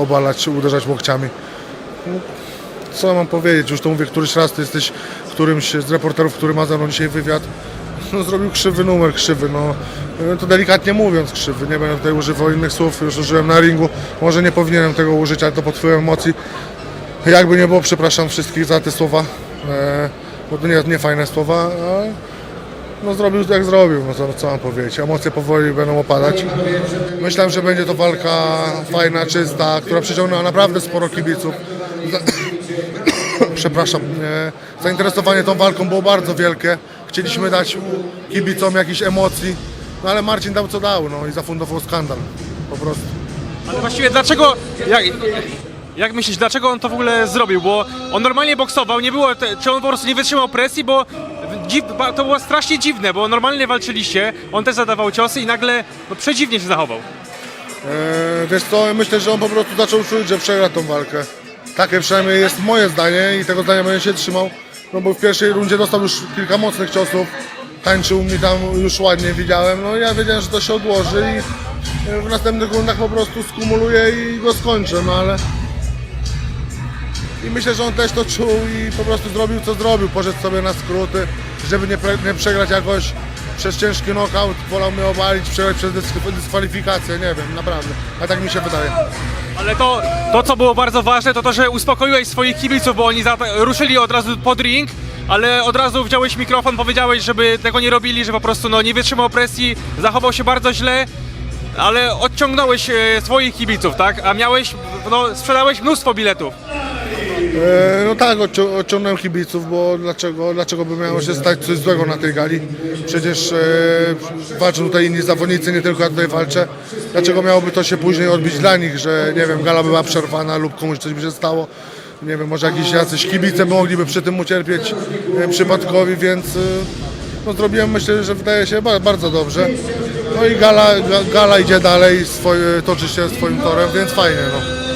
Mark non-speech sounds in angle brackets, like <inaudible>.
obalać, uderzać łokciami. No, co mam powiedzieć, już to mówię któryś raz, ty jesteś którymś z reporterów, który ma ze mną dzisiaj wywiad, no, zrobił krzywy numer, krzywy, no. To delikatnie mówiąc krzywy, nie będę tutaj używał innych słów, już użyłem na ringu, może nie powinienem tego użyć, ale to pod wpływem emocji. Jakby nie było, przepraszam wszystkich za te słowa, e, bo to nie, nie fajne słowa, ale no zrobił jak zrobił, no co, co mam powiedzieć, emocje powoli będą opadać. Myślałem, że będzie to walka fajna, czysta, która przyciągnęła naprawdę sporo kibiców. <coughs> Przepraszam, zainteresowanie tą walką było bardzo wielkie. Chcieliśmy dać kibicom jakichś emocji, no ale Marcin dał co dał, no i zafundował skandal, po prostu. Ale właściwie dlaczego, jak, jak myślisz, dlaczego on to w ogóle zrobił? Bo on normalnie boksował, nie było, te, czy on po prostu nie wytrzymał presji, bo dziw, to było strasznie dziwne, bo normalnie walczyliście, on też zadawał ciosy i nagle no, przedziwnie się zachował. E, wiesz co, myślę, że on po prostu zaczął czuć, że przegra tą walkę. Takie przynajmniej jest moje zdanie i tego zdania będę się trzymał. No bo w pierwszej rundzie dostał już kilka mocnych ciosów. Tańczył mi tam już ładnie, widziałem. No ja wiedziałem, że to się odłoży i e, w następnych rundach po prostu skumuluję i go skończę, no ale... I myślę, że on też to czuł i po prostu zrobił co zrobił. Poszedł sobie na skróty, żeby nie, pre, nie przegrać jakoś przez ciężki knockout. Wolał mnie obalić, przegrać przez dyskwalifikację, nie wiem, naprawdę. A tak mi się wydaje. Ale to, to, co było bardzo ważne, to to, że uspokoiłeś swoich kibiców, bo oni ruszyli od razu pod ring, ale od razu wziąłeś mikrofon, powiedziałeś, żeby tego nie robili, że po prostu no, nie wytrzymał presji, zachował się bardzo źle, ale odciągnąłeś e, swoich kibiców, tak? A miałeś, no, sprzedałeś mnóstwo biletów. E, no tak, odcią- odciągnąłem kibiców, bo dlaczego, dlaczego by miało się stać coś złego na tej gali? Przecież e, walczą tutaj inni zawodnicy, nie tylko ja tutaj walczę. Dlaczego miałoby to się później odbić dla nich, że nie wiem, gala była przerwana lub komuś coś by się stało? Nie wiem, może jakiś jacyś kibice mogliby przy tym ucierpieć e, przypadkowi, więc e, no, zrobiłem, myślę, że wydaje się ba- bardzo dobrze. No i gala, ga- gala idzie dalej, swoje, toczy się swoim torem, więc fajnie. No.